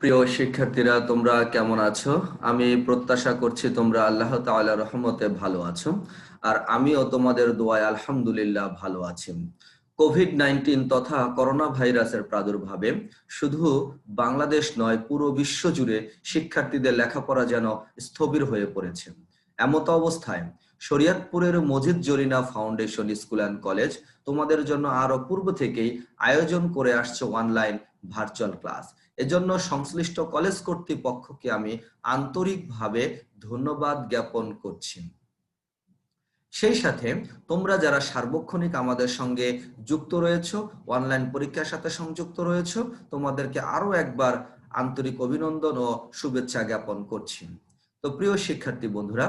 প্রিয় শিক্ষার্থীরা, তোমরা কেমন আছো? আমি প্রত্যাশা করছি তোমরা আল্লাহ রহমতে ভালো আছো আর আমিও তোমাদের দোয়ায় আলহামদুলিল্লাহ ভালো আছি। কোভিড নাইন্টিন তথা করোনা ভাইরাসের প্রাদুর্ভাবে শুধু বাংলাদেশ নয়, পুরো বিশ্ব জুড়ে শিক্ষার্থীদের লেখাপড়া যেন স্থবির হয়ে পড়েছে। এমত অবস্থায় শরিয়তপুরের Majid Jarina foundation school and college তোমাদের জন্য আরও পূর্ব থেকেই আয়োজন করে আসছে অনলাইন ভার্চুয়াল ক্লাস এজন্য সংশ্লিষ্ট কলেজ কর্তৃপক্ষকে আমি আন্তরিকভাবে ধন্যবাদ জ্ঞাপন করছি। সেই সাথে তোমরা যারা সার্বক্ষণিক আমাদের সঙ্গে যুক্ত রয়েছ, অনলাইন পরীক্ষার সাথে সংযুক্ত রয়েছ, তোমাদেরকে আরও একবার আন্তরিক অভিনন্দন ও শুভেচ্ছা জ্ঞাপন করছি। তো প্রিয় শিক্ষার্থী বন্ধুরা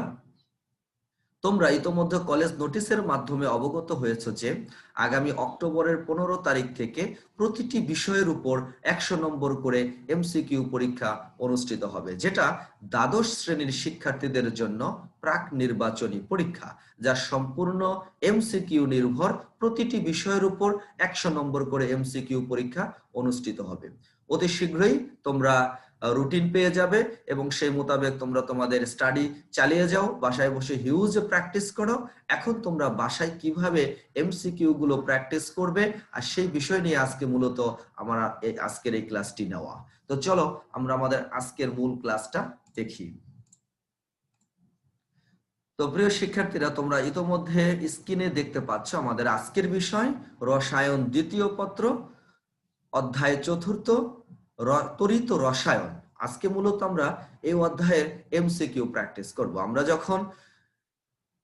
তোমরা ইতোমধ্যে কলেজ নোটিশের মাধ্যমে অবগত হয়েছে যে, আগামী অক্টোবরের পনেরো তারিখ থেকে প্রতিটি বিষয়ের উপর একশো নম্বর করে এমসিকিউ পরীক্ষা অনুষ্ঠিত হবে, যেটা দ্বাদশ শ্রেণির শিক্ষার্থীদের জন্য প্রাক নির্বাচনী পরীক্ষা, যা সম্পূর্ণ এমসিকিউ নির্ভর প্রতিটি বিষয়ের উপর একশো নম্বর করে এমসিকিউ পরীক্ষা অনুষ্ঠিত হবে। অতি শীঘ্রই তোমরা রুটিন পেয়ে যাবে এবং সেই মোতাবেক তোমরা তোমাদের স্টাডি চালিয়ে যাও, বাসায় বসে হিউজ প্র্যাকটিস করো। এখন তোমরা বাসায় কীভাবে এমসিকিউ গুলো প্র্যাকটিস করবে? আর সেই বিষয় নিয়ে আজকে মূলত আমার আজকের এই ক্লাসটি নেওয়া। তো চলো আমরা আমাদের আজকের মূল ক্লাসটা দেখি। তো প্রিয় শিক্ষার্থীরা, তোমরা ইতোমধ্যে স্ক্রিনে দেখতে পাচ্ছ আমাদের আজকের বিষয়, রসায়ন দ্বিতীয় পত্র, অধ্যায় চতুর্থ তরিত রসায়ন। আজকে মূলত আমরা এই অধ্যায়ের এমসিকিউ প্র্যাকটিস করব। আমরা যখন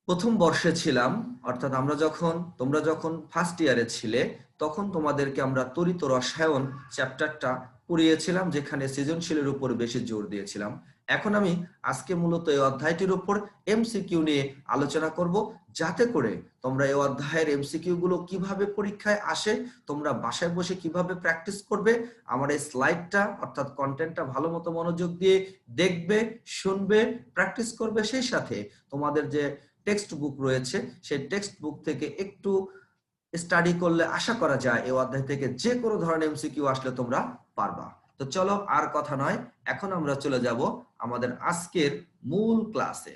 প্রথম বর্ষে ছিলাম, অর্থাৎ আমরা যখন, তোমরা যখন ফার্স্ট ইয়ারে ছিলে, তখন তোমাদেরকে আমরা তরিত রসায়ন চ্যাপ্টারটা পড়িয়েছিলাম, যেখানে সৃজনশীলের উপর বেশি জোর দিয়েছিলাম। এখন আমি আজকে মূলত এই অধ্যায়টির উপর এমসিকিউ নিয়ে আলোচনা করব, যাতে করে তোমরা এই অধ্যায়ের এমসিকিউ গুলো কীভাবে পরীক্ষায় আসে, তোমরা বাসায় বসে কীভাবে প্র্যাকটিস করবে, আমার এই স্লাইডটা অর্থাৎ কন্টেন্টটা ভালো মতো মনোযোগ দিয়ে দেখবে, শুনবে প্র্যাকটিস করবে, সেই সাথে তোমাদের যে টেক্সট বুক রয়েছে, সেই টেক্সট বুক থেকে একটু স্টাডি করলে আশা করা যায় এই অধ্যায় থেকে যে কোনো ধরনের এমসিকিউ আসলে তোমরা পারবা। তো চলো আর কথা নয়, এখন আমরা চলে যাব আমাদের আজকের মূল ক্লাসে।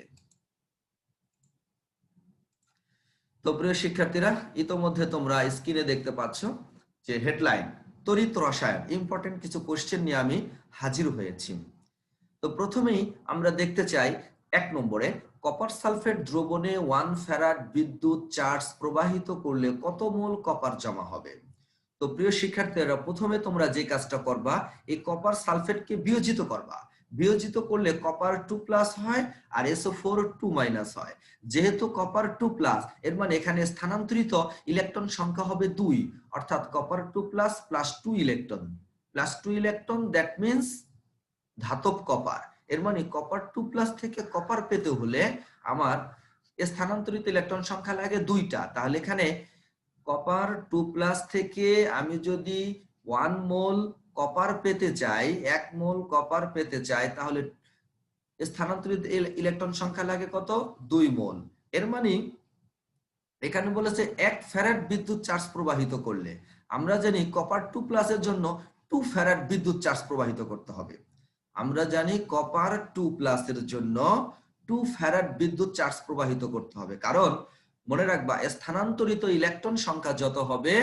তো প্রিয় শিক্ষার্থীরা, ইতোমধ্যে তোমরা স্ক্রিনে দেখতে পাচ্ছ যে হেডলাইন তরিত রসায়ন ইম্পর্টেন্ট কিছু কোশ্চেন নিয়ে আমি হাজির হয়েছি। তো প্রথমেই আমরা দেখতে চাই এক নম্বরে কপার সালফেট দ্রবণে ওয়ান ফ্যারাড বিদ্যুৎ চার্জ প্রবাহিত করলে কত মোল কপার জমা হবে? তো প্রিয় শিক্ষার্থীরা, প্রথমে তোমরা যে কাজটা করবা, এই কপার সালফেটকে বিয়োজিত করবা। বিয়োজিত করলে কপার টু প্লাস হয় আর এসও ফোর টু মাইনাস হয়। যেহেতু কপার টু প্লাস এর মানে এখানে স্থানান্তরিত ইলেকট্রন সংখ্যা হবে দুই, অর্থাৎ copper two plus plus two electron plus two electron that means ধাতব কপার এর মানে কপার টু প্লাস থেকে কপার পেতে হলে আমার স্থানান্তরিত ইলেকট্রন সংখ্যা লাগে দুইটা। তাহলে এখানে কপার টু প্লাস থেকে আমি যদি ওয়ান মোল কপার পেতে চাই, এক মোল কপার পেতে চাই, তাহলে স্থানান্তরিত ইলেকট্রন সংখ্যা লাগে কত? দুই মোল। এর মানে এখানে বলেছে এক ফ্যারাড বিদ্যুৎ চার্জ প্রবাহিত করলে। আমরা জানি কপার টু প্লাসের জন্য টু ফ্যারাড বিদ্যুৎ চার্জ প্রবাহিত করতে হবে। আমরা জানি কপার টু প্লাসের জন্য টু ফ্যারাড বিদ্যুৎ চার্জ প্রবাহিত করতে হবে। কারণ মনে রাখবা, স্থানান্তরিত ইলেকট্রন সংখ্যা যত হবে,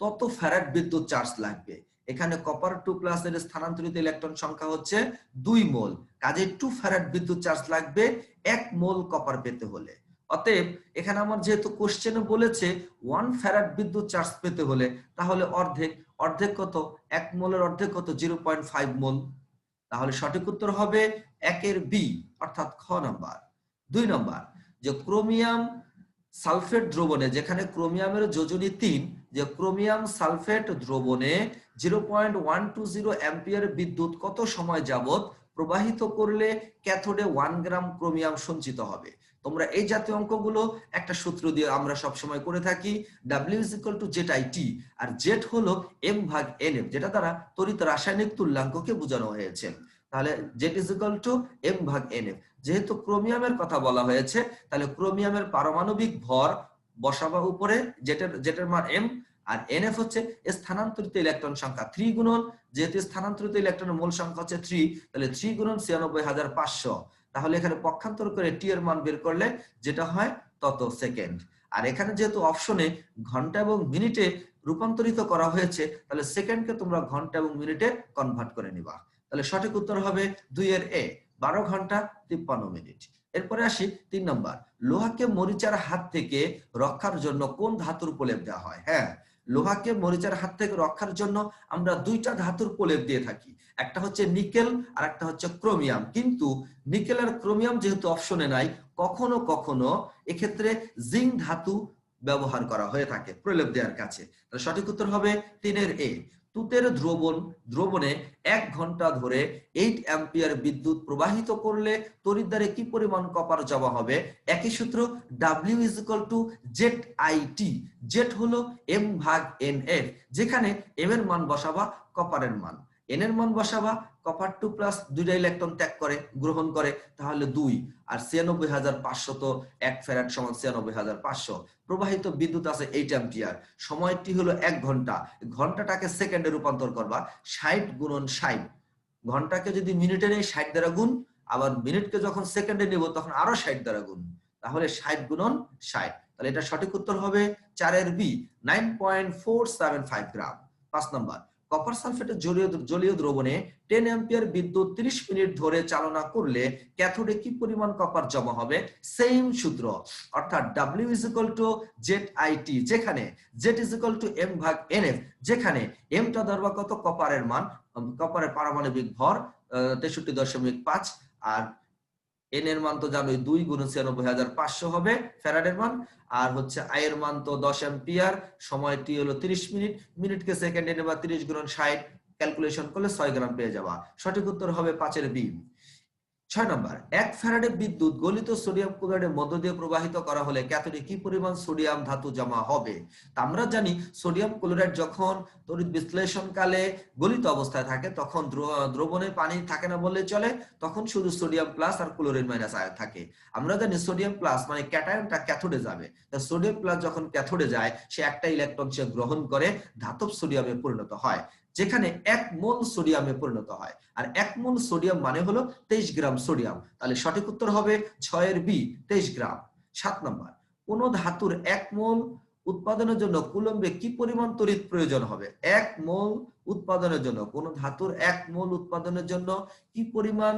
তত ফ্যারাড বিদ্যুৎ চার্জ লাগবে। এখানে কপার টু প্লাস এর স্থানান্তরিত ইলেকট্রন সংখ্যা হচ্ছে দুই মোল। কাজে টু ফ্যারাড বিদ্যুৎ চার্জ লাগবে এক মোল কপার পেতে হলে। অতএব এখানে আমার যেহেতু কোশ্চেনে বলেছে ওয়ান ফ্যারাড বিদ্যুৎ চার্জ পেতে হলে, তাহলে অর্ধেক অর্ধেক কত? এক মোলের অর্ধেক কত? Zero point five mole. তাহলে সঠিক উত্তর হবে একের বি অর্থাৎ খ নাম্বার। দুই নাম্বার, যে ক্রোমিয়াম সালফেট দ্রবণে, যেখানে ক্রোমিয়ামের যোজনী তিন যে ক্রোমিয়াম সালফেট দ্রবণে zero point one two zero ampere বিদ্যুৎ কত সময় যাবত প্রবাহিত করলে ক্যাথোডে ওয়ান গ্রাম ক্রোমিয়াম সঞ্চিত হবে? তোমরা এই জাতীয় অঙ্কগুলো একটা সূত্র দিয়ে আমরা সব সময় করে থাকি। W is equal to Z I T R Z হলো এম ভাগ এন এফ যেটা দ্বারা তড়িৎ রাসায়নিক তুল্যাঙ্ককে বোঝানো হয়েছে। তাহলে Z is equal to M ভাগ এন এফ যেহেতু ক্রোমিয়ামের কথা বলা হয়েছে, তাহলে ক্রোমিয়ামের পারমাণবিক ভর বসাবা উপরে জেটের জেটের মান এম আর এনএফ হচ্ছে স্থানান্তরিত ইলেকট্রন সংখ্যা থ্রি গুণন। যেহেতু স্থানান্তরিত ইলেকট্রনের মূল সংখ্যা হচ্ছে থ্রি তাহলে থ্রি গুণন ছিয়ানব্বই হাজার পাঁচশো। তাহলে এখানে পক্ষান্তর করে টি এর মান বের করলে যেটা হয় তত সেকেন্ড আর এখানে যেহেতু অপশনে ঘণ্টা এবং মিনিটে রূপান্তরিত করা হয়েছে, তাহলে সেকেন্ডকে তোমরা ঘণ্টা এবং মিনিটে কনভার্ট করে নিবা। তাহলে সঠিক উত্তর হবে দুই এর এ বারো ঘণ্টা, তিপ্পান্ন মিনিট। এরপরে আসি তিন নম্বর। লোহাকে মরিচার হাত থেকে রক্ষার জন্য কোন ধাতুর প্রলেপ দেওয়া হয়? হ্যাঁ লোহাকে মরিচার হাত থেকে রক্ষার জন্য আমরা দুইটা ধাতুর প্রলেপ দিয়ে থাকি। একটা হচ্ছে নিকেল, আর একটা হচ্ছে ক্রোমিয়াম। কিন্তু নিকেল আর ক্রোমিয়াম যেহেতু অপশনে নাই, কখনো কখনো এক্ষেত্রে জিঙ্ক ধাতু ব্যবহার করা হয়ে থাকে প্রলেপ দেওয়ার কাছে। সঠিক উত্তর হবে তিনের এ। তুতের দ্রবণ, দ্রবণে এক ঘণ্টা ধরে এইট অ্যাম্পিয়ার বিদ্যুৎ প্রবাহিত করলে তরিদ্বারে কি পরিমাণ কপার জমা হবে? একই সূত্র W is equal to Z I T Z হলো এম ভাগ এন এফ যেখানে এম এর মান বসাবা, কপারের মান। এন এর মান বসাবা কপার টু প্লাস দুইটা ইলেকট্রন ত্যাগ করে, গ্রহণ করে, তাহলে দুই। আর ছিয়ানব্বই হাজার পাঁচশো তো এক ফেরাট সমান ছিয়ানব্বই হাজার পাঁচশো। প্রবাহিত বিদ্যুৎ আছে এইট অ্যাম্পিয়ার সময়টি হলো এক ঘণ্টা। ঘন্টাটাকে সেকেন্ডে রূপান্তর করবা, ষাট গুণন ষাট। ঘন্টাকে যদি মিনিটে নেই ষাট দ্বারা গুণ, আবার মিনিটকে যখন সেকেন্ডে নেব, তখন আরও ষাট দ্বারা গুণ। তাহলে ষাট গুণন ষাট। তাহলে এটা সঠিক উত্তর হবে চারের B nine point four seven five gram পাঁচ নম্বর। কপার সালফেটের জলীয় জলীয় দ্রবণে টেন অ্যাম্পিয়ার বিদ্যুৎ 30 মিনিট ধরে চালনা করলে ক্যাথোডে কি পরিমাণ কপার জমা হবে? সেম সূত্র। অর্থাৎ W equal to Z IT যেখানে Z is equal to M ভাগ এফ যেখানে এমটা ধরবা কত? কপারের মান কপারের পারমাণবিক ভর তেষট্টি দশমিক পাঁচ, আর এন এর মান তো জানোই, দুই গুণ ছিয়ানব্বই হাজার পাঁচশো হবে ফ্যারাডের মান। আর হচ্ছে আয়ের মান তো দশ এম্পিয়ার সময়টি হলো তিরিশ মিনিট। মিনিটকে সেকেন্ডে নেবা তিরিশ গুণ ষাট ক্যালকুলেশন করলে ছয় গ্রাম পেয়ে যাবা। সঠিক উত্তর হবে পাঁচের বি ছয় নম্বর, এক ফ্যারাডে বিদ্যুৎ গলিত সোডিয়াম ক্লোরাইডের মধ্য দিয়ে প্রবাহিত করা হলে ক্যাথোডে কি পরিমাণ সোডিয়াম ধাতু জমা হবে? তা আমরা জানি, সোডিয়াম ক্লোরাইড যখন তড়িৎ বিশ্লেষণকালে গলিত অবস্থায় থাকে, তখন দ্রবণে পানি থাকে না বললে চলে, তখন শুধু সোডিয়াম প্লাস আর ক্লোরিন মাইনাস আয়ন থাকে। আমরা জানি সোডিয়াম প্লাস মানে ক্যাটায়নটা ক্যাথোডে যাবে। তা সোডিয়াম প্লাস যখন ক্যাথোডে যায়, সে একটা ইলেকট্রন সে গ্রহণ করে, ধাতব সোডিয়ামে পরিণত হয়। যেখানে এক মোল সোডিয়ামে পরিণত হয়। আর এক মোল সোডিয়াম মানে হলো তেইশ গ্রাম সোডিয়াম। তাহলে সঠিক উত্তর হবে ছয়ের বি, তেইশ গ্রাম। সাত নম্বর, কোন ধাতুর এক মোল উৎপাদনের জন্য কুলম্বে কি পরিমাণ তড়িৎ প্রয়োজন হবে? এক মোল উৎপাদনের জন্য, কোন ধাতুর এক মোল উৎপাদনের জন্য কি পরিমাণ,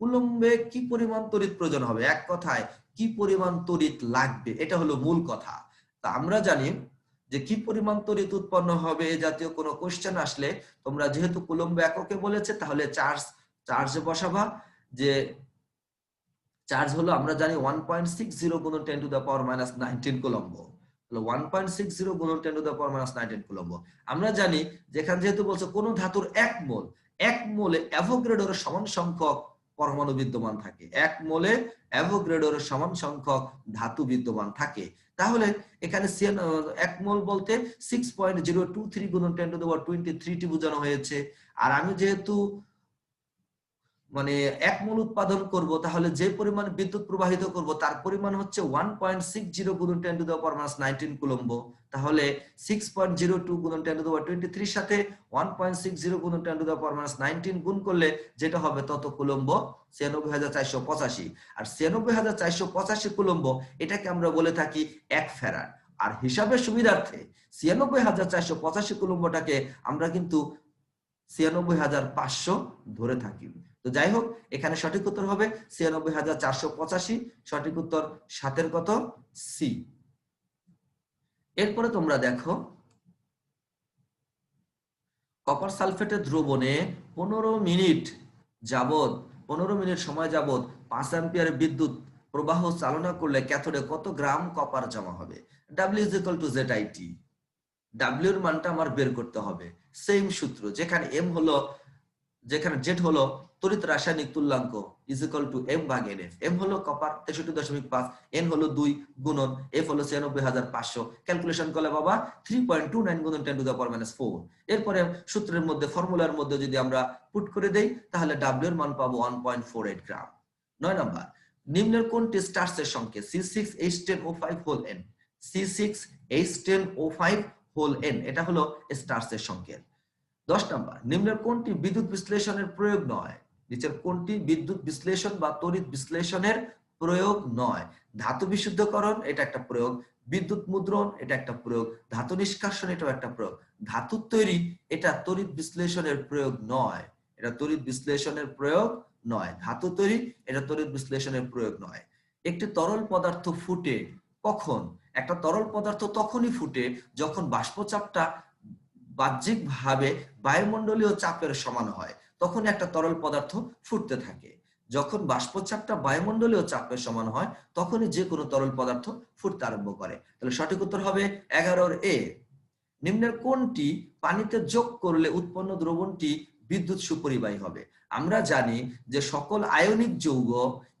কুলম্বে কি পরিমাণ তড়িৎ প্রয়োজন হবে? এক কথায়, কি পরিমাণ তড়িৎ লাগবে? এটা হলো মূল কথা। তা আমরা জানি যে কি পরিমাণ তড়িৎ উৎপন্ন হবে জাতীয় কোনো কোশ্চেন আসলে তোমরা যেহেতু কুলম্ব এককে বলেছে, তাহলে চার্জ চার্জে বসাবা। যে চার্জ হলো আমরা জানি ওয়ান পয়েন্ট সিক্স জিরো গুণ ten to the power minus nineteen coulomb. One point six zero গুণ ten to the power minus nineteen coulomb. আমরা জানি যেখানে যেহেতু বলছে কোন ধাতুর এক মোল, এক মোলে অ্যাভোগ্রেডোর সমান সংখ্যক পরমাণু বিদ্যমান থাকে। এক মোলে অ্যাভোগ্রেডোর সমান সংখ্যক ধাতু বিদ্যমান থাকে। তাহলে এখানে এক মোল বলতে six point zero two three গুণ টেন টু দেওয়ার টোয়েন্টি থ্রি টি বোঝানো হয়েছে। আর আমি যেহেতু মানে এক মূল উৎপাদন করব, তাহলে যে পরিমাণ বিদ্যুৎ প্রবাহিত করব, তার পরিমাণ হচ্ছে one point six zero ten to দেওয়ার মাইনাস নাইনটিন কুলম্ব। তাহলে six point zero two ten to দেওয়ার টোয়েন্টি থ্রির সাথে one point six zero ten to দেওয়ার পাওয়ার মাইনাস নাইনটিন গুণ করলে যেটা হবে তত কুলম্ব? ছিয়ানব্বই হাজার চারশো পঁচাশি। আর ছিয়ানব্বই হাজার চারশো পঁচাশি কুলম্ব, এটাকে আমরা বলে থাকি এক ফেরার আর হিসাবের সুবিধার্থে ছিয়ানব্বই হাজার চারশো পঁচাশি কুলম্বটাকে আমরা কিন্তু ছিয়ানব্বই হাজার পাঁচশো ধরে থাকি। তো যাই হোক, এখানে সঠিক উত্তর হবে ছিয়ানব্বই হাজার চারশো পঁচাশি, সঠিক উত্তর সাতের কত? সি। এরপরে তোমরা দেখো, কপার সালফেটের দ্রবণে পনেরো মিনিট যাবত পনেরো মিনিট সময় যাবত পাঁচ অ্যাম্পিয়ার বিদ্যুৎ প্রবাহ চালনা করলে ক্যাথোডে কত গ্রাম কপার জমা হবে? W is equal to Z IT W এর মানটা আমার বের করতে হবে। সেম সূত্র, যেখানে এম হলো যেখানে জেড হলো তড়িৎ রাসায়নিক তুল্যাঙ্ক ইজ ইকাল টু এম ভাগ এন এফ এম হলো কপার তেষট্টি দশমিক পাঁচ এন হলো দুই গুণন এফ হলো ছিয়ানব্বই হাজার পাঁচশো। ক্যালকুলেশন করলে বাবা থ্রি পয়েন্ট টু নাইন গুণন ten to the power minus four এরপরে সূত্রের মধ্যে ফর্মুলার মধ্যে যদি আমরা পুট করে দেই, তাহলে ডাব্লিউ এর মান পাবো one point four eight gram নয় নম্বর, নিম্নের কোনটি স্টার্সের সংকেত? C six H ten O five whole N C six H ten O five whole N এটা হলো স্টার্সের সংকেত। দশ নম্বর, নিম্নের কোনটি বিদ্যুৎ বিশ্লেষণের প্রয়োগ নয়? নিচের কোনটি বিদ্যুৎ বিশ্লেষণ বা তড়িৎ বিশ্লেষণের প্রয়োগ নয়? ধাতু বিশুদ্ধকরণ, এটা একটা প্রয়োগ। বিদ্যুৎ মুদ্রণ, এটা একটা প্রয়োগ। ধাতু নিষ্কাশন, এটাও একটা প্রয়োগ। ধাতু তৈরি, এটা তড়িৎ বিশ্লেষণের প্রয়োগ নয়। এটা তড়িৎ বিশ্লেষণের প্রয়োগ নয়। ধাতু তৈরি, এটা তড়িৎ বিশ্লেষণের প্রয়োগ নয়। একটি তরল পদার্থ ফুটে কখন? একটা তরল পদার্থ তখনই ফুটে যখন বাষ্পচাপটা বাহ্যিকভাবে বায়ুমণ্ডলীয় চাপের সমান হয় তখন একটা তরল পদার্থ ফুটতে থাকে। যখন বাষ্পচাপটা বায়ুমণ্ডলীয় চাপের সমান হয়, তখনই যে কোনো তরল পদার্থ ফুটতে আরম্ভ করে। তাহলে সঠিক উত্তর হবে এগারোর এ। নিম্নের কোনটি পানিতে যোগ করলে উৎপন্ন দ্রবণটি বিদ্যুৎ সুপরিবাহী হবে? আমরা জানি যে সকল আয়নিক যৌগ,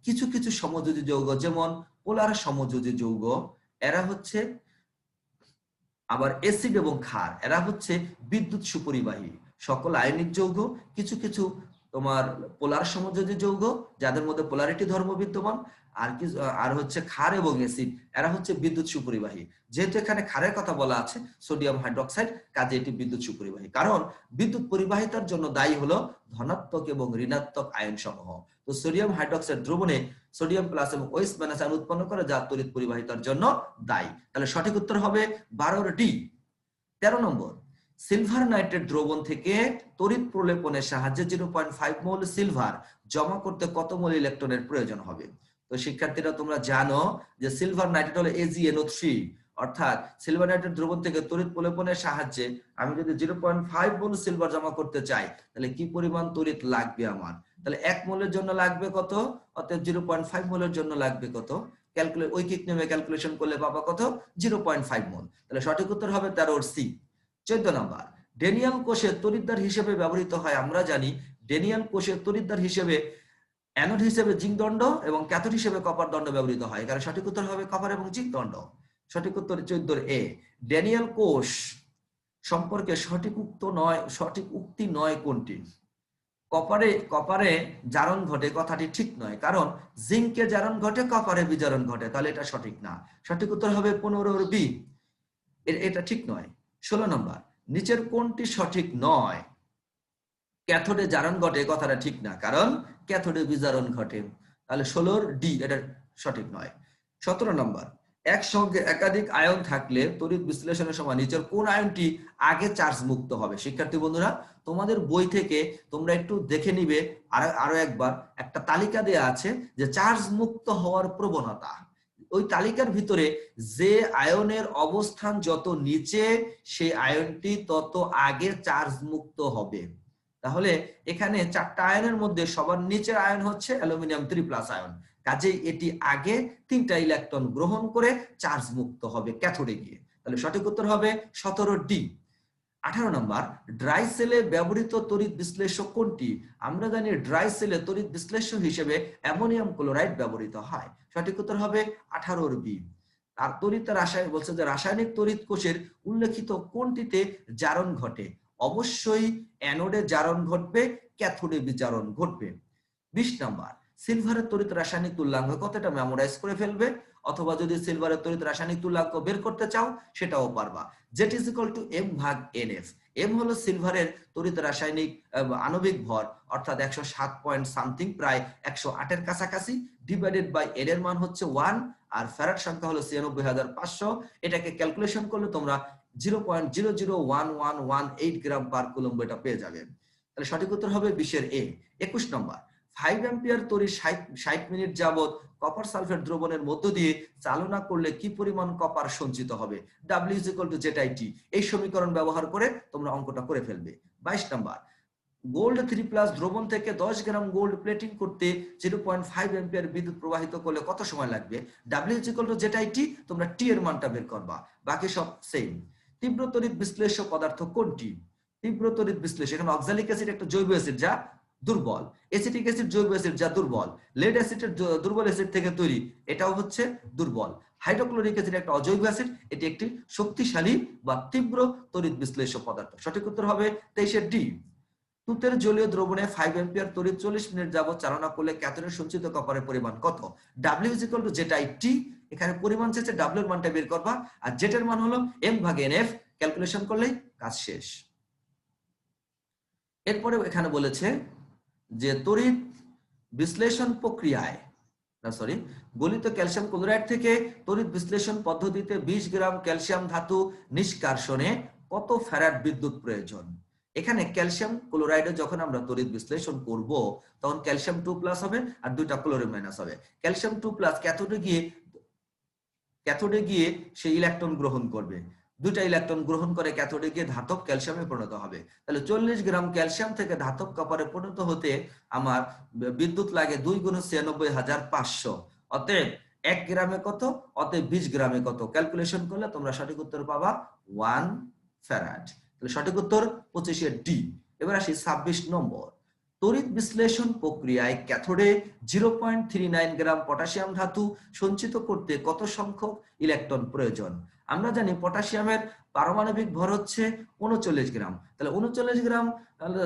কিছু কিছু সমযোজী যৌগ, যেমন পোলার সমযোজী যৌগ, এরা হচ্ছে আবার এসিড এবং ক্ষার এরা হচ্ছে বিদ্যুৎ সুপরিবাহী। সকল আয়নিক যৌগ কিছু কিছু তোমার পোলার সমযোজী যৌগ, যাদের মধ্যে পোলারিটি ধর্ম বিদ্যমান, আর কি, আর হচ্ছে ক্ষার এবং অ্যাসিড এরা হচ্ছে বিদ্যুৎ সুপরিবাহী। যেহেতু এখানে ক্ষারের কথা বলা আছে সোডিয়াম হাইড্রোক্সাইড কাজে এটি বিদ্যুৎ সুপরিবাহী। কারণ বিদ্যুৎ পরিবাহিতার জন্য দায়ী হলো ধনাত্মক এবং ঋণাত্মক আয়ন সমূহ তো সোডিয়াম হাইড্রোক্সাইড দ্রবণে সোডিয়াম প্লাস এবং ওয়েস্ট মাইনাস আয়ন উৎপন্ন করে, যা তড়িৎ পরিবাহিতার জন্য দায়ী। তাহলে সঠিক উত্তর হবে বারোর ডি তেরো নম্বর সিলভার নাইট্রেট দ্রবণ থেকে তড়িৎ প্রলেপনের সাহায্যে zero point five mole silver জমা করতে কত মোল ইলেকট্রনের প্রয়োজন হবে? তো শিক্ষার্থীরা, তোমরা জানো যে সিলভার নাইট্রেট হলো এজিএনও থ্রি অর্থাৎ সিলভার নাইট্রেট দ্রবণ থেকে তড়িৎ প্রলেপনের সাহায্যে আমি যদি zero point five mole silver জমা করতে চাই, তাহলে কি পরিমাণ তড়িৎ লাগবে আমার? তাহলে এক মোলের জন্য লাগবে কত? অর্থাৎ জিরো পয়েন্ট ফাইভ মোলের জন্য লাগবে কত? ক্যালকুলেট ঐকিক নিয়মে ক্যালকুলেশন করলে পাবা কত? Zero point five mole. তাহলে সঠিক উত্তর হবে তেরোর সি চোদ্দ নম্বর ডেনিয়াল কোষের তরিদ্দার হিসেবে ব্যবহৃত হয়, আমরা জানি ডেনিয়াল কোষের তরিদ্দার হিসেবে অ্যানোড হিসেবে জিঙ্ক দণ্ড এবং ক্যাথোড হিসেবে কপার দণ্ড ব্যবহৃত হয়। এখানে সঠিক উত্তর হবে কপার এবং জিঙ্ক দণ্ড সঠিক উত্তর চোদ্দ এ ড্যানিয়াল কোষ সম্পর্কে সঠিক উক্ত নয়, সঠিক উক্তি নয় কোনটি? কপারে কপারে জারণ ঘটে কথাটি ঠিক নয়, কারণ জিঙ্কে জারণ ঘটে, কপারে বিজারণ ঘটে, তাহলে এটা সঠিক না। সঠিক উত্তর হবে পনেরোর বি। এটা ঠিক নয়। ষোলো নম্বর, নিচের কোনটি সঠিক নয়? ক্যাথোডে জারণ ঘটে কথাটা ঠিক না, কারণ ক্যাথোডে বিজারণ ঘটে। তাহলে ষোলোর ডি এটা সঠিক নয়। সতেরো নম্বর, একসঙ্গে একাধিক আয়ন থাকলে তড়িৎ বিশ্লেষণের সময় নিচের কোন আয়নটি আগে চার্জ মুক্ত হবে? শিক্ষার্থী বন্ধুরা, তোমাদের বই থেকে তোমরা একটু দেখে নিবে। আর, আরও একবার, একটা তালিকা দেয়া আছে যে চার্জ মুক্ত হওয়ার প্রবণতা। ওই তালিকার ভিতরে যে আয়নের অবস্থান যত নিচে, সেই আয়নটি তত আগে চার্জ মুক্ত হবে। তাহলে এখানে চারটা আয়নের মধ্যে সবার নিচের আয়ন হচ্ছে অ্যালুমিনিয়াম থ্রি প্লাস আয়ন। কাজেই এটি আগে তিনটা ইলেকট্রন গ্রহণ করে চার্জ মুক্ত হবে ক্যাথোডে গিয়ে। তাহলে সঠিক উত্তর হবে সতেরো ডি। আঠারো নম্বর ড্রাই সেলে ব্যবহৃত তড়িৎ বিশ্লেষক কোনটি? আমরা জানি ড্রাই সেলে তড়িৎ বিশ্লেষক হিসেবে অ্যামোনিয়াম ক্লোরাইড ব্যবহৃত হয়। সঠিক উত্তর হবে আঠারোর বি। আর তড়িৎ রাসায়নিক বলছে যে রাসায়নিক তড়িৎ কোষের উল্লেখিত কোনটিতে জারণ ঘটে? অবশ্যই অ্যানোডে জারণ ঘটবে, ক্যাথোডে বিজারণ ঘটবে। বিশ নাম্বার সিলভারের তড়িৎ রাসায়নিক তুল্যাঙ্ক কতটা মেমোরাইজ করে ফেলবে? অথবা যদি সিলভারের তড়িৎ রাসায়নিক তুল্যাঙ্ক বের করতে চাও, সেটাও পারবা। Z is equal to M ভাগ এন এফ এম হলো সিলভারের তড়িৎ রাসায়নিক আণবিক ভর, অর্থাৎ একশো সাত পয়েন্ট সামথিং প্রায় একশো আটের কাছাকাছি ডিভাইডেড বাই এন এর মান হচ্ছে ওয়ান আর ফ্যারাট সংখ্যা হলো ছিয়ানব্বই হাজার পাঁচশো। এটাকে ক্যালকুলেশন করলে তোমরা zero point zero zero one one one eight gram per coulomb এটা পেয়ে যাবে। তাহলে সঠিক উত্তর হবে বিশের এ একুশ নম্বর ফাইভ অ্যাম্পিয়ার তৈরি ষাট মিনিট যাবত কপার সালফেট দ্রবণের মধ্য দিয়ে চালনা করলে কি পরিমাণ কপার সঞ্চিত হবে? W is equal to Z I T এই সমীকরণ ব্যবহার করে তোমরা অঙ্কটা করে ফেলবে। বাইশ নাম্বার। গোল্ড থ্রি প্লাস দ্রবণ থেকে দশ গ্রাম গোল্ড প্লেটিং করতে জিরো পয়েন্ট ফাইভ এম্পিয়ার বিদ্যুৎ প্রবাহিত করলে কত সময় লাগবে? W is equal to Z I T তোমরা টি এর মানটা বের করবা। বাকি সব সেম তীব্র তড়িৎ বিশ্লেষ্য পদার্থ কোনটি? তীব্র তড়িৎ বিশ্লেষণ এখানে অক্সালিক অ্যাসিড একটা জৈব অ্যাসিড যা দুর্বল। এসিটিক অ্যাসিড জৈব অ্যাসিড যা দুর্বল। লেড অ্যাসিডের দুর্বল অ্যাসিড থেকে তৈরি, এটাও হচ্ছে দুর্বল। হাইড্রোক্লোরিক অ্যাসিড একটা অজৈব অ্যাসিড এটি একটি শক্তিশালী বা তীব্র তড়িৎ বিশ্লেষ্য পদার্থ। সঠিক উত্তর হবে তেইশের ডি। তুতের জলীয় দ্রবণে ফাইভ এম্পিয়ার তড়িৎ চল্লিশ মিনিট যাবত চালনা করলে ক্যাথনের সঞ্চিত কপারের পরিমাণ কত? ডাব্লিউ ইজ ইকুয়াল টু যেটা টি এখানে পরিমাণ চেয়েছে ডাব্লিউ এর মানটা বের করবা। আর জেটের মান হলো এম ভাগ এন এফ ক্যালকুলেশন করলেই কাজ শেষ। এরপরেও এখানে বলেছে যে তড়িৎ বিশ্লেষণ প্রক্রিয়ায়, না সরি গলিত ক্যালসিয়াম ক্লোরাইড থেকে তড়িৎ বিশ্লেষণ পদ্ধতিতে বিশ গ্রাম ক্যালসিয়াম ধাতু নিষ্কাশনে কত ফ্যারাড বিদ্যুৎ প্রয়োজন? এখানে ক্যালসিয়াম ক্লোরাইডে যখন আমরা তড়িৎ বিশ্লেষণ করব, তখন ক্যালসিয়াম টু প্লাস হবে আর দুইটা ক্লোরিন মাইনাস হবে। ক্যালসিয়াম টু প্লাস ক্যাথোডে গিয়ে ক্যাথোডে গিয়ে সে ইলেকট্রন গ্রহণ করবে। দুইটা ইলেকট্রন গ্রহণ করে ক্যাথোডে গিয়ে ধাতব ক্যালসিয়ামে পরিণত হবে। তাহলে চল্লিশ গ্রাম ক্যালসিয়াম থেকে ধাতব কপারে পরিণত হতে আমার বিদ্যুৎ লাগে দুই গুণ ছিয়ানব্বই হাজার পাঁচশো। অতএব এক গ্রামে কত? অতএব বিশ গ্রামে কত? ক্যালকুলেশন করলে তোমরা সঠিক উত্তর পাবা ওয়ান ফ্যারাড তাহলে সঠিক উত্তর পঁচিশে ডি এবার আসি ছাব্বিশ নম্বর। তড়িৎ বিশ্লেষণ প্রক্রিয়ায় ক্যাথোডে zero point three nine gram potassium ধাতু সঞ্চিত করতে কত সংখ্যক ইলেকট্রন প্রয়োজন? আমরা জানি পটাশিয়ামের পারমাণবিক ভর হচ্ছে উনচল্লিশ গ্রাম। তাহলে উনচল্লিশ গ্রাম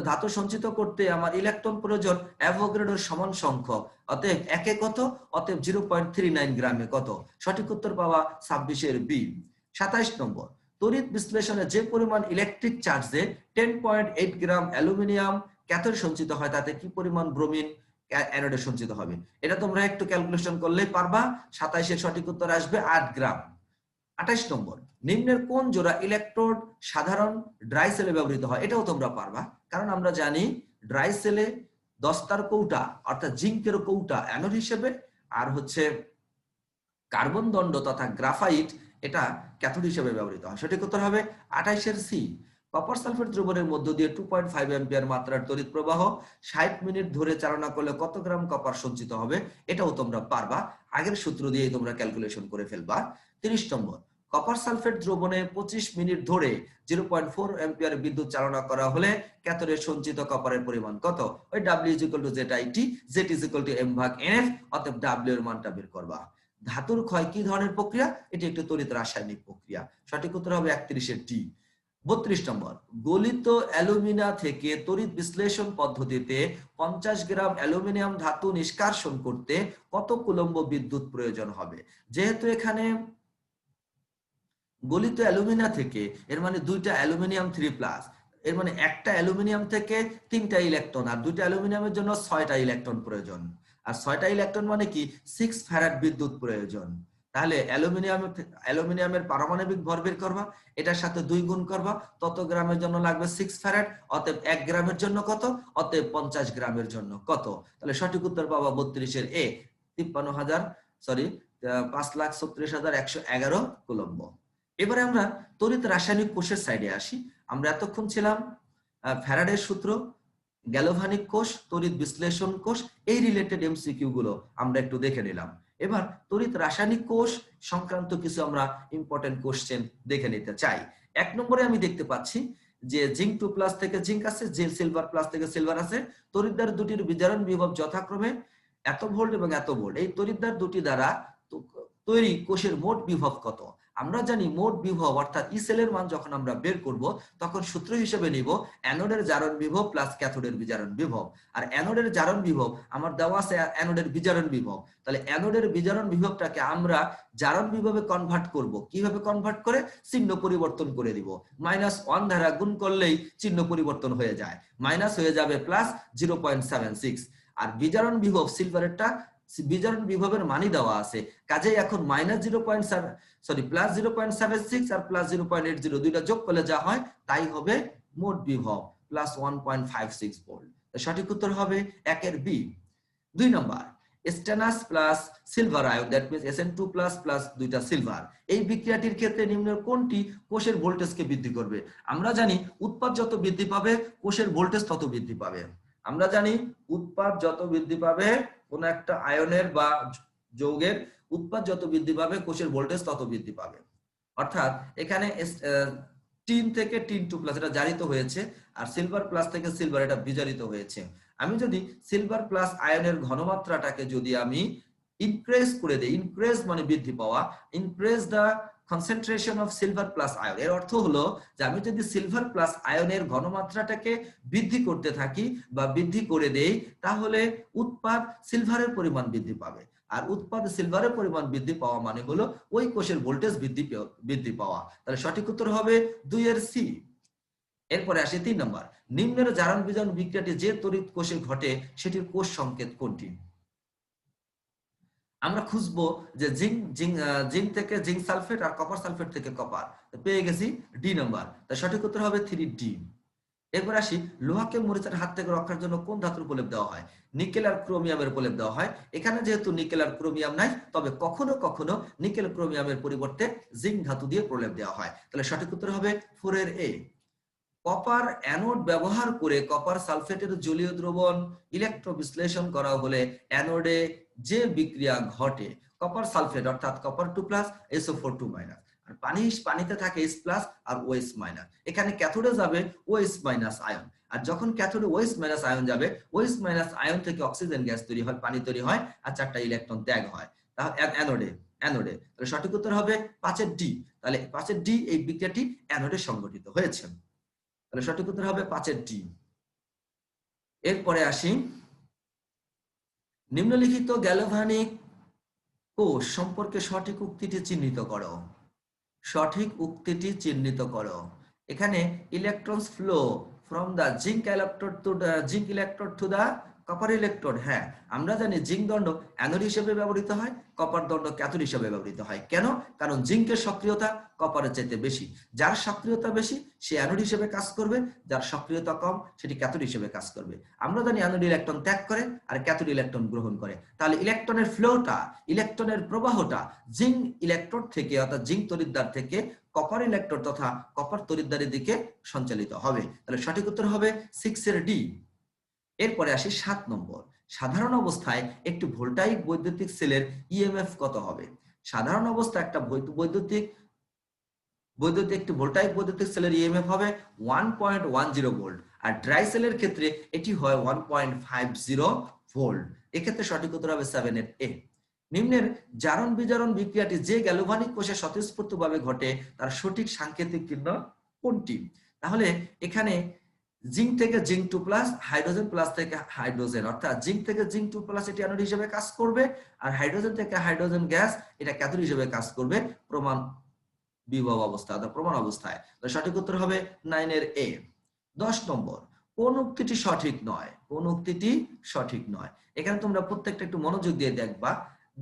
ধাতু সঞ্চিত করতে আমার ইলেকট্রন প্রয়োজন অ্যাভোগ্রেডোর সমান সংখ্যক। অতএব একে কত? অতএব জিরো পয়েন্ট থ্রি নাইন গ্রামে কত? সঠিক উত্তর পাওয়া ছাব্বিশের বি। সাতাইশ নম্বর, তড়িৎ বিশ্লেষণে যে পরিমাণ ইলেকট্রিক চার্জে ten point eight gram aluminium cathode সঞ্চিত হয়, তাতে কি পরিমাণ ব্রোমিন অ্যানোডে সঞ্চিত হবে? এটা তোমরা একটু ক্যালকুলেশন করলেই পারবা। সাতাইশের সঠিক উত্তর আসবে আট গ্রাম। আঠাইশ নম্বর, নিম্নের কোন জোড়া ইলেকট্রোড সাধারণ ড্রাই সেলে ব্যবহৃত হয়? এটাও তোমরা পারবা। কারণ আমরা জানি ড্রাই সেলে দস্তার কৌটা, অর্থাৎ জিঙ্কের কৌটা অ্যানোড হিসেবে, আর হচ্ছে কার্বন দণ্ড তথা গ্রাফাইট এটা ক্যাথোড হিসেবে ব্যবহৃত হয়। সঠিক উত্তর হবে আঠাইশের সি কপার সালফেট দ্রবণের মধ্য দিয়ে টু পয়েন্ট ফাইভ এম্পিয়ার মাত্রার তড়িৎ প্রবাহ ষাট মিনিট ধরে চালনা করলে কত গ্রাম কপার সঞ্চিত হবে? এটাও তোমরা পারবা। আগের সূত্র দিয়ে তোমরা ক্যালকুলেশন করে ফেলবা। তিরিশ নম্বর কপার সালফেট দ্রবণে পঁচিশ মিনিট ধরে জিরো পয়েন্ট ফোর এম্পিয়ার বিদ্যুৎ চালনা করা হলে ক্যাথোডের সঞ্চিত কপারের পরিমাণ কত? ওই ইজ ইকুয়াল টু এম ভাগ এন এফ অতএব ডাব্লিউ এর মানটা বের করবা। ধাতুর ক্ষয় কি ধরনের প্রক্রিয়া? এটি একটি তড়িৎ রাসায়নিক প্রক্রিয়া। সঠিক উত্তর হবে একত্রিশের টি বত্রিশ নম্বর, গলিত অ্যালুমিনা থেকে তড়িৎ বিশ্লেষণ পদ্ধতিতে পঞ্চাশ গ্রাম অ্যালুমিনিয়াম ধাতু নিষ্কাশন করতে কত কুলম্ব বিদ্যুৎ প্রয়োজন হবে? যেহেতু এখানে গলিত অ্যালুমিনা থেকে, এর মানে দুইটা অ্যালুমিনিয়াম থ্রি প্লাস এর মানে একটা অ্যালুমিনিয়াম থেকে তিনটা ইলেকট্রন আর দুইটা অ্যালুমিনিয়ামের জন্য ছয়টা ইলেকট্রন প্রয়োজন। আর ছয়টা ইলেকট্রন মানে কি? সিক্স ফ্যারাড বিদ্যুৎ প্রয়োজন। তাহলে অ্যালুমিনিয়াম, অ্যালুমিনিয়ামের পারমাণবিক ভর বের করবা, এটার সাথে দুই গুণ করবা, তত গ্রামের জন্য লাগবে সিক্স ফ্যারাড অতএব এক গ্রামের জন্য কত? অতএব পঞ্চাশ গ্রামের জন্য কত? তাহলে সঠিক উত্তর পাবা বত্রিশের এ তিপ্পান্ন হাজার সরি পাঁচ লাখ ছত্রিশ হাজার একশো এগারো কুলম্ব। এবারে আমরা তড়িৎ রাসায়নিক কোষের সাইডে আসি। আমরা এতক্ষণ ছিলাম ফ্যারাডের সূত্র, গ্যালোভানিক কোষ, তড়িৎ বিশ্লেষণ কোষ, এই রিলেটেড এমসিকিউ গুলো আমরা একটু দেখে নিলাম। এবার তড়িৎ রাসায়নিক কোষ সংক্রান্ত কিছু আমরা ইম্পর্টেন্ট কোশ্চেন দেখে নিতে চাই। এক নম্বরে আমি দেখতে পাচ্ছি যে জিঙ্ক টু প্লাস থেকে জিঙ্ক আছে, যে সিলভার প্লাস থেকে সিলভার আছে। তড়িৎদ্বার দুটির বিজারণ বিভব যথাক্রমে এত ভোল্ট এবং এত ভোল্ট। এই তড়িৎদ্বার দুটি দ্বারা তৈরি কোষের মোট বিভব কত? আমরা জানি মোট বিভব, অর্থাৎ ই সেলের মান যখন আমরা বের করব, তখন সূত্র হিসেবে নিব অ্যানোডের জারণ বিভব প্লাস ক্যাথোডের বিজারণ বিভব। আর অ্যানোডের জারণ বিভব, আমার দেওয়া আছে অ্যানোডের বিজারণ বিভব। তাহলে অ্যানোডের বিজারণ বিভবটাকে আমরা জারণ বিভবে কনভার্ট করব। কীভাবে কনভার্ট করে? চিহ্ন পরিবর্তন করে দিব। মাইনাস ওয়ান দ্বারা গুণ করলেই চিহ্ন পরিবর্তন হয়ে যায়। মাইনাস হয়ে যাবে plus zero point seven six আর বিজারণ বিভব সিলভারেরটা বিজারণ বিভবের মানি দেওয়া আছে। কাজেই এখন minus zero point sorry plus zero point seven six আর plus zero point eight zero দুইটা যোগ করলে যা হয়, তাই হবে মোট বিভব plus one point five six volt সঠিক উত্তর হবে একের বি। দুই নম্বর stannous plus silver ion that means SN two plus plus দুইটা সিলভার এই বিক্রিয়াটির ক্ষেত্রে নিম্নের কোনটি কোষের ভোল্টেজকে বৃদ্ধি করবে? আমরা জানি উৎপাদ যত বৃদ্ধি পাবে, কোষের ভোল্টেজ তত বৃদ্ধি পাবে। আমরা জানি উৎপাদ যত বৃদ্ধি পাবে, কোন একটা আয়নের বা যৌগের উৎপাদ যত বৃদ্ধি পাবে, কোষের ভোল্টেজ তত বৃদ্ধি পাবে। অর্থাৎ এখানে টিন থেকে টিন টু প্লাস, এটা জারিত হয়েছে, আর সিলভার প্লাস থেকে সিলভার এটা বিজারিত হয়েছে। আমি যদি সিলভার প্লাস আয়নের ঘনমাত্রাটাকে যদি আমি ইনক্রেজ করে দেই ইনক্রেজ মানে বৃদ্ধি পাওয়া increase the concentration of silver plus ion এর অর্থ হলো যে আমি যদি সিলভার প্লাস আয়নের ঘনমাত্রাটাকে বৃদ্ধি করতে থাকি বা বৃদ্ধি করে দেই, তাহলে উৎপাদ সিলভারের পরিমাণ বৃদ্ধি পাবে। আর উৎপাদে সিলভারের পরিমাণ বৃদ্ধি পাওয়া মানে হলো ওই কোষের ভোল্টেজ বৃদ্ধি বৃদ্ধি পাওয়া। তাহলে সঠিক উত্তর হবে দুই এর সি এরপরে আসি তিন নম্বর। নিম্নের জারণ বিজারণ বিক্রিয়াটি যে তড়িৎ কোষে ঘটে, সেটির কোষ সংকেত কোনটি? আমরা খুঁজবো যে জিঙ্ক জিঙ্ক জিঙ্ক থেকে জিঙ্ক সালফেট আর কপার সালফেট থেকে কপার পেয়ে গেছি ডি নাম্বার তাই সঠিক উত্তর হবে থ্রি ডি এরপর আসি, লোহাকে মরিচের হাত থেকে রক্ষার জন্য কোন ধাতুর প্রলেপ দেওয়া হয়? নিকেল আর ক্রোমিয়ামের প্রলেপ দেওয়া হয়। এখানে যেহেতু নিকেল আর ক্রোমিয়াম নাই, তবে কখনো কখনো নিকেল ক্রোমিয়ামের পরিবর্তে জিঙ্ক ধাতু দিয়ে প্রলেপ দেওয়া হয়। তাহলে সঠিক উত্তর হবে ফোর এর এ কপার অ্যানোড ব্যবহার করে কপার সালফেটের জলীয় দ্রবণ ইলেকট্রো বিশ্লেষণ করা হলে অ্যানোডে যে বিক্রিয়া ঘটে কপার সালফেট অর্থাৎ copper two plus SO four two minus আর পানি, পানিতে থাকে এস প্লাস আর ওএস মাইনাস এখানে ক্যাথোডে যাবে ওএস মাইনাস আয়ন আর যখন ক্যাথোডে ওএস মাইনাস আয়ন যাবে ওএস মাইনাস আয়ন থেকে অক্সিজেন গ্যাস তৈরি হয়, পানি তৈরি হয় আর চারটা ইলেকট্রন ত্যাগ হয়। তাহলে অ্যানোডে অ্যানোডে তাহলে সঠিক উত্তর হবে পাঁচের ডি তাহলে পাঁচের ডি এই বিক্রিয়াটি অ্যানোডে সংগঠিত হয়েছে। তাহলে সঠিক উত্তর হবে পাঁচের ডি এরপরে আসি নিম্নলিখিত গ্যালোভানিক কোষ সম্পর্কে সঠিক উক্তিটি চিহ্নিত করো। সঠিক উক্তিটি চিহ্নিত করো। এখানে electrons flow from the zinc electrode to the zinc electrode to the copper electrode হ্যাঁ। আমরা জানি জিঙ্ক দণ্ড অ্যানোড হিসেবে ব্যবহৃত হয় কপার দণ্ড ক্যাথোড হিসেবে ব্যবহৃত হয়। কেন? কারণ জিঙ্কের সক্রিয়তা কপারের চাইতে বেশি। যার সক্রিয়তা বেশি, সে অ্যানোড হিসেবে কাজ করবে, যার সক্রিয়তা কম, সেটি ক্যাথোড হিসেবে কাজ করবে। আমরা জানি অ্যানোড ইলেকট্রন ত্যাগ করে আর ক্যাথোড ইলেকট্রন গ্রহণ করে। তাহলে ইলেকট্রনের ফ্লোটা ইলেকট্রনের প্রবাহটা জিঙ্ক ইলেকট্রোড থেকে, অর্থাৎ জিঙ্ক তরিদ্দার থেকে কপার ইলেকট্রোড তথা কপার তরিদ্দারের দিকে সঞ্চালিত হবে। তাহলে সঠিক উত্তর হবে সিক্স এর ডি এরপরে আসি সাত নম্বর। সাধারণ অবস্থায় একটি ভোল্টাইক বৈদ্যুতিক সেলের ইএমএফ কত হবে? সাধারণ অবস্থা একটা বৈদ্যুতিক বৈদ্যুতিক একটি ভোল্টাইক বৈদ্যুতিক সেলের ইএমএফ হবে one point one zero volt আর ড্রাই সেলের ক্ষেত্রে এটি হয় one point five zero volt এক্ষেত্রে সঠিক উত্তর হবে সেভেন এর এ নিম্নের জারণ বিজারণ বিক্রিয়াটি যে গ্যালোভানিক কোষে স্বতঃস্ফূর্তভাবে ঘটে তার সঠিক সাংকেতিক চিহ্ন কোনটি? তাহলে এখানে জিঙ্ক থেকে zinc two plus, hydrogen plus থেকে হাইড্রোজেন। অর্থাৎ জিঙ্ক থেকে জিঙ্ক টু প্লাস এটি অ্যানোড হিসেবে কাজ করবে, আর হাইড্রোজেন থেকে হাইড্রোজেন গ্যাস এটা ক্যাথোড হিসেবে কাজ করবে প্রমাণ বিভব অবস্থা, অর্থাৎ প্রমাণ অবস্থায়। তো সঠিক উত্তর হবে নাইন এর এ। দশ নম্বর, কোন উক্তিটি সঠিক নয়? কোন উক্তিটি সঠিক নয়? এখানে তোমরা প্রত্যেকটা একটু মনোযোগ দিয়ে দেখবা।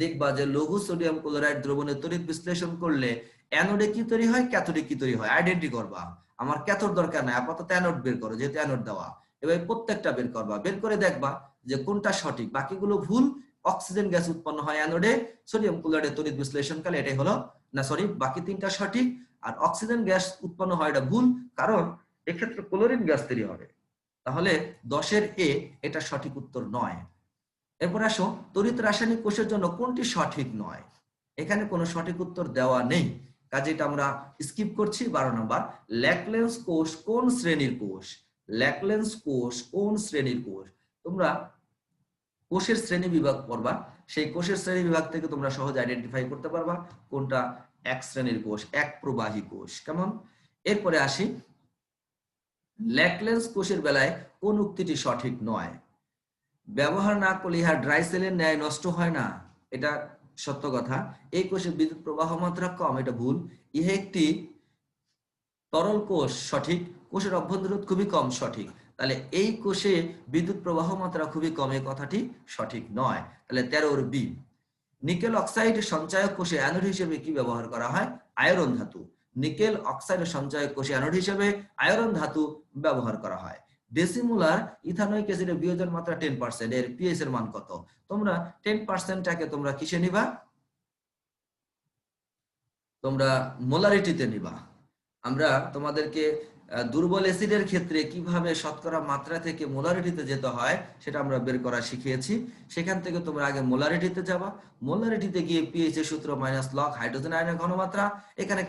দেখবা যে লঘু সোডিয়াম ক্লোরাইড দ্রবণের তড়িৎ বিশ্লেষণ করলে অ্যানোডে কি তৈরি হয়? ক্যাথোডে কি তৈরি হয়? আইডেন্টি করবা। আমার ক্যাথোড দরকার নাই, আপাতত অ্যানোড বের করো, যেহেতু অ্যানোড দেওয়া। এবার প্রত্যেকটা বের করবা, বের করে দেখবা যে কোনটা সঠিক। বাকিগুলো ভুল, অক্সিজেন গ্যাস উৎপন্ন হয় অ্যানোডে, সোডিয়াম ক্লোরাইডের তড়িৎ বিশ্লেষণকালে এটাই হলো, না সরি, বাকি তিনটা সঠিক, আর অক্সিজেন গ্যাস উৎপন্ন হয় এটা ভুল, কারণ এক্ষেত্রে ক্লোরিন গ্যাস তৈরি হবে। তাহলে দশের এ এটা সঠিক উত্তর নয়। এরপর আসো, তড়িৎ রাসায়নিক কোষের জন্য কোনটি সঠিক নয়? এখানে কোনো সঠিক উত্তর দেওয়া নেই। কাজে এটা আমরা স্কিপ করছি, বারো নম্বর। ল্যাকলেন্স কোষ কোন শ্রেণির কোষ? ল্যাকলেন্স কোষ কোন শ্রেণির কোষ? তোমরা কোষের শ্রেণি বিভাগ পড়বা। সেই কোষের শ্রেণি বিভাগ থেকে তোমরা সহজ আইডেন্টিফাই করতে পারবা কোনটা এক শ্রেণির কোষ, এক প্রবাহী কোষ। কেমন? এরপরে আসি। ল্যাকলেন্স কোষের বেলায় কোন উক্তিটি সঠিক নয়? ব্যবহার না করলে ইহা ড্রাই সেলের ন্যায় নষ্ট হয় না। এটা সত্য কথা। এই কোষে বিদ্যুৎ প্রবাহ মাত্রা কম এটা ভুল। ইহা একটি তরল কোষ, সঠিক। কোষের অভ্যন্তরোধ খুবই কম, সঠিক। তাহলে এই কোষে বিদ্যুৎ প্রবাহ মাত্রা খুবই কম এই কথাটি সঠিক নয়। তাহলে তেরোর বি। নিকেল অক্সাইড সঞ্চয়ক কোষে অ্যানোড হিসেবে কি ব্যবহার করা হয়? আয়রন ধাতু। নিকেল অক্সাইড সঞ্চয়ক কোষে অ্যানোড হিসেবে আয়রন ধাতু ব্যবহার করা হয়। ডেসিমুলার ইথানোয়িক অ্যাসিডের বিয়োজন মাত্রা টেন পার্সেন্ট এর পিএস এর মান কত? তোমরা টেন পার্সেন্টটাকে তোমরা কিসে নিবা? তোমরা মোলারিটিতে নিবা। আমরা তোমাদেরকে দুর্বল অ্যাসিডের ক্ষেত্রে কীভাবে শতকরা মাত্রা থেকে মোলারিটিতে যেতে হয় সেটা আমরা বের করা শিখিয়েছি। সেখান থেকে তোমরা আগে মোলারিটিতে যাবা। মোলারিটিতে গিয়ে পিএইচ এর সূত্র মাইনাস লক হাইড্রোজেন আয়নের ঘনমাত্রা, এখানে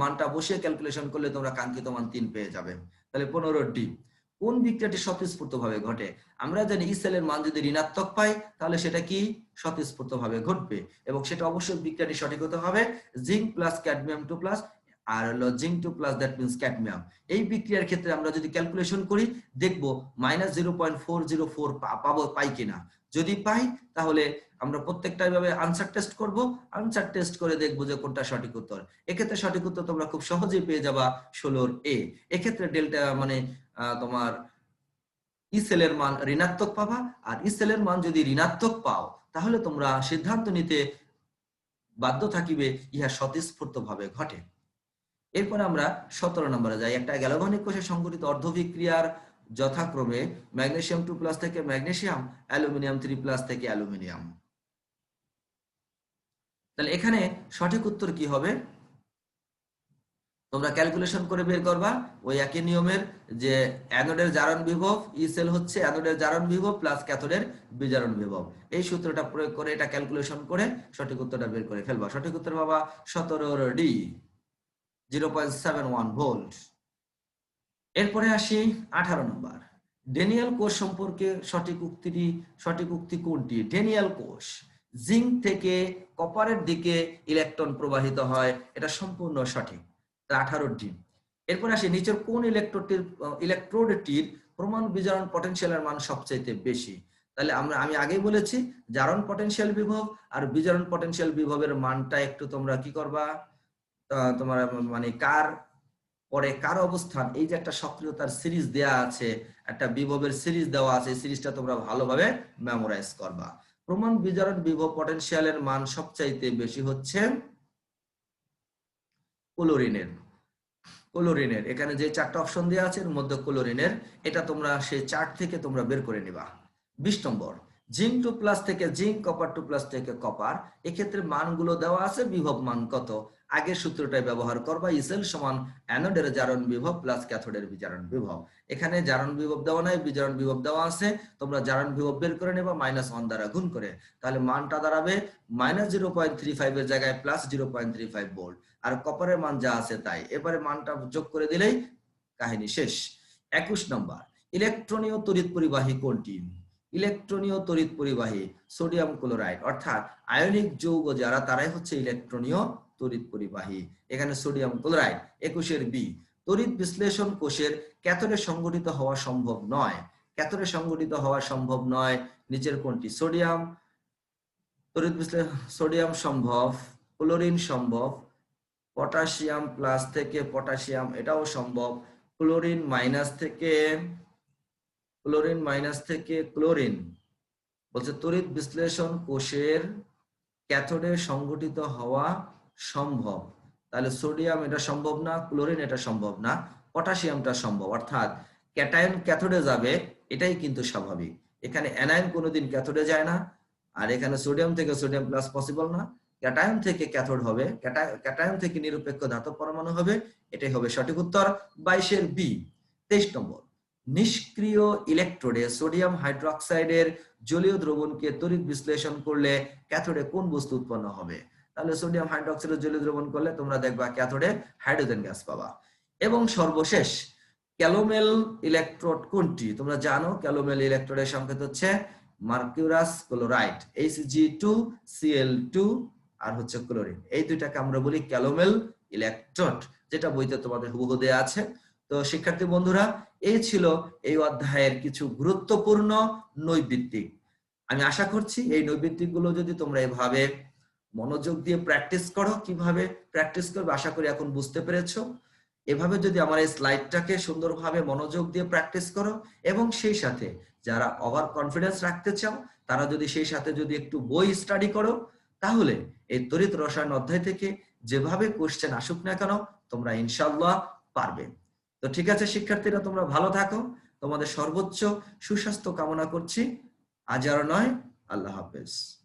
মানটা বসিয়ে ক্যালকুলেশন করলে তোমরা কাঙ্ক্ষিত মান তিন পেয়ে যাবে। তাহলে পনেরো ডি কোন বিক্রিয়াটি স্বতঃস্ফূর্ত ভাবে ঘটে? আমরা জানি ই সেলের মান যদি ঋণাত্মক পাই, তাহলে সেটা কি? স্বতঃস্ফূর্ত ভাবে ঘটবে। এবং সেটা অবশ্যই বিক্রিয়াটি সঠিক হতে হবে zinc plus cadmium two plus আর হলো zinc two plus that means cadmium এই বিক্রিয়ার ক্ষেত্রে আমরা যদি ক্যালকুলেশন করি, দেখব minus zero point four zero four পাবো, পাই কিনা। যদি পাই, তাহলে আমরা প্রত্যেকটা ভাবে আনসার টেস্ট করব। আনসার টেস্ট করে দেখব যে কোনটা সঠিক উত্তর। এক্ষেত্রে সঠিক উত্তর তোমরা খুব সহজেই পেয়ে যাবা ষোলোর এ এক্ষেত্রে ডেল্টা মানে তোমার ইসেলের মান ঋণাত্মক পাবা, আর ইসেলের মান যদি ঋণাত্মক পাও, তাহলে তোমরা সিদ্ধান্ত নিতে বাধ্য থাকিবে, ইহা স্বতঃস্ফূর্ত ভাবে ঘটে। এরপরে আমরা সতেরো নম্বরে যাই। একটা গ্যালোভানিক কোষে সংঘটিত অর্ধবিক্রিয়ার যথাক্রমে ম্যাগনেশিয়াম টু প্লাস থেকে ম্যাগনেসিয়াম, অ্যালুমিনিয়াম থ্রি প্লাস থেকে অ্যালুমিনিয়াম। তাহলে এখানে সঠিক উত্তর কি হবে? তোমরা ক্যালকুলেশন করে বের করবা, ওই একই নিয়মের যে অ্যানোডের জারণ বিভব ই সেল হচ্ছে অ্যানোডের জারণ বিভব প্লাস ক্যাথোডের বিজারণ বিভব। এই সূত্রটা প্রয়োগ করে এটা ক্যালকুলেশন করে সঠিক উত্তরটা বের করে ফেলবা। সঠিক উত্তর বাবা সতেরোর D zero point seven one volt এরপরে আসি আঠারো নম্বর। ডেনিয়াল কোষ সম্পর্কে সঠিক উক্তিটি, সঠিক উক্তি কোনটি? ডেনিয়াল কোষ, জিঙ্ক থেকে কপারের দিকে ইলেকট্রন প্রবাহিত হয়। এটা সম্পূর্ণ সঠিক। আঠারো ডি। এরপর আসি, নিচের কোন ইলেকট্রোটির ইলেকট্রোডটির প্রমাণ বিজারণ পটেনশিয়ালের মান সবচাইতে বেশি? তাহলে আমরা, আমি আগেই বলেছি, জারণ পটেনশিয়াল বিভব আর বিজারণ পটেনশিয়াল বিভবের মানটা একটু তোমরা কি করবা? তোমার মানে কার, পরে কার অবস্থান? এই যে একটা সক্রিয়তার সিরিজ দেয়া আছে, একটা বিভবের সিরিজ দেওয়া আছে সিরিজটা তোমরা ভালোভাবে মেমোরাইজ করবা। প্রমাণ বিজারণ বিভব পটেনশিয়ালের মান সবচাইতে বেশি হচ্ছে ক্লোরিনের ক্লোরিনের এখানে যে চারটা অপশন দেওয়া আছে, এর মধ্যে ক্লোরিনের এটা তোমরা সেই চার্ট থেকে তোমরা বের করে নিবা। বিশ নম্বর জিঙ্ক টু প্লাস থেকে জিঙ্ক কপার টু প্লাস থেকে কপার এক্ষেত্রে মানগুলো দেওয়া আছে, বিভব মান কত? আগের সূত্রটাই ব্যবহার করবা ইসেল সমান অ্যানোডের জারণ বিভব প্লাস ক্যাথোডের বিজারণ বিভব। এখানে জারণ বিভব দেওয়া নাই, বিজারণ বিভব দেওয়া আছে। তোমরা জারণ বিভব বের করে নেবা মাইনাস ওয়ান দ্বারা গুণ করে। তাহলে মানটা দাঁড়াবে minus zero point three five এর জায়গায় plus zero point three five volt আর কপারের মান যা আছে তাই। এবারে মানটা যোগ করে দিলেই কাহিনী শেষ। একুশ নম্বর, ইলেকট্রনীয় তড়িৎ পরিবাহী কোনটি? ইলেকট্রনীয় তড়িৎ পরিবাহী সোডিয়াম ক্লোরাইড, অর্থাৎ আয়নিক যৌগ যারা, তারাই হচ্ছে ইলেকট্রনীয় তড়িৎ পরিবাহী। এখানে সোডিয়াম ক্লোরাইড, একুশের বি। তড়িৎ বিশ্লেষণ কোষের ক্যাথোডে সংগঠিত হওয়া সম্ভব নয়। ক্যাথোডে সংগঠিত হওয়া সম্ভব নয়। নিচের কোনটি? সোডিয়াম, তড়িৎ বিশ্লেষণ সোডিয়াম সম্ভব, ক্লোরিন সম্ভব পটাশিয়াম প্লাস থেকে পটাশিয়াম, এটাও সম্ভব। ক্লোরিন মাইনাস থেকে, ক্লোরিন মাইনাস থেকে ক্লোরিন। বলছে, তড়িৎ বিশ্লেষণ কোষের ক্যাথোডে সংগঠিত হওয়া সম্ভব। তাহলে সোডিয়াম এটা সম্ভব না, ক্লোরিন এটা সম্ভব না, পটাশিয়ামটা সম্ভব। অর্থাৎ ক্যাটায়ন ক্যাথোডে যাবে, এটাই কিন্তু স্বাভাবিক। এখানে অ্যানায়ন কোনোদিন ক্যাথোডে যায় না, আর এখানে সোডিয়াম থেকে সোডিয়াম প্লাস পসিবল না। ক্যাটায়ন থেকে ক্যাথোড হবে ক্যাটায়ন থেকে নিরপেক্ষ ধাতব পরমাণু হবে, এটাই হবে সঠিক উত্তর বাইশের বি, তেইশ নম্বর। নিষ্ক্রিয় ইলেকট্রোডে সোডিয়াম হাইড্রোক্সাইডের জলীয় দ্রবণকে তড়িৎ বিশ্লেষণ করলে ক্যাথোডে কোন বস্তু উৎপন্ন হবে? তাহলে সোডিয়াম হাইড্রোক্সাইডের জলীয় দ্রবণ করলে তোমরা দেখবা ক্যাথোডে হাইড্রোজেন গ্যাস পাবা। এবং সর্বশেষ ক্যালোমেল ইলেকট্রোড কোনটি? তোমরা জানো ক্যালোমেল ইলেকট্রোডের সংকেত হচ্ছে mercurous chloride HG two CL two আর হচ্ছে ক্লোরিন। এই দুইটাকে আমরা বলি ক্যালোমেল ইলেকট্রোড যেটা বইতে তোমাদের হুবহু দেয়া আছে। তো শিক্ষার্থী বন্ধুরা, এই ছিল এই অধ্যায়ের কিছু গুরুত্বপূর্ণ নৈবিত্তিক। আমি আশা করছি এই নৈবিত্তিকগুলো যদি তোমরা এভাবে মনোযোগ দিয়ে প্র্যাকটিস করো, কীভাবে প্র্যাকটিস করবে, আশা করি এখন বুঝতে পেরেছ। এভাবে যদি আমার এই স্লাইডটাকে সুন্দরভাবে মনোযোগ দিয়ে প্র্যাকটিস করো, এবং সেই সাথে যারা ওভার কনফিডেন্স রাখতে চাও, তারা যদি সেই সাথে যদি একটু বই স্টাডি করো তাহলে এই তড়িৎ রসায়ন অধ্যায় থেকে যেভাবে কোশ্চেন আসুক না কেন, তোমরা ইনশাল্লাহ পারবে। তো ঠিক আছে শিক্ষার্থীরা, তোমরা ভালো থাকো। তোমাদের সর্বোচ্চ সুস্বাস্থ্য কামনা করছি। আজ আর নয়। আল্লাহ হাফেজ।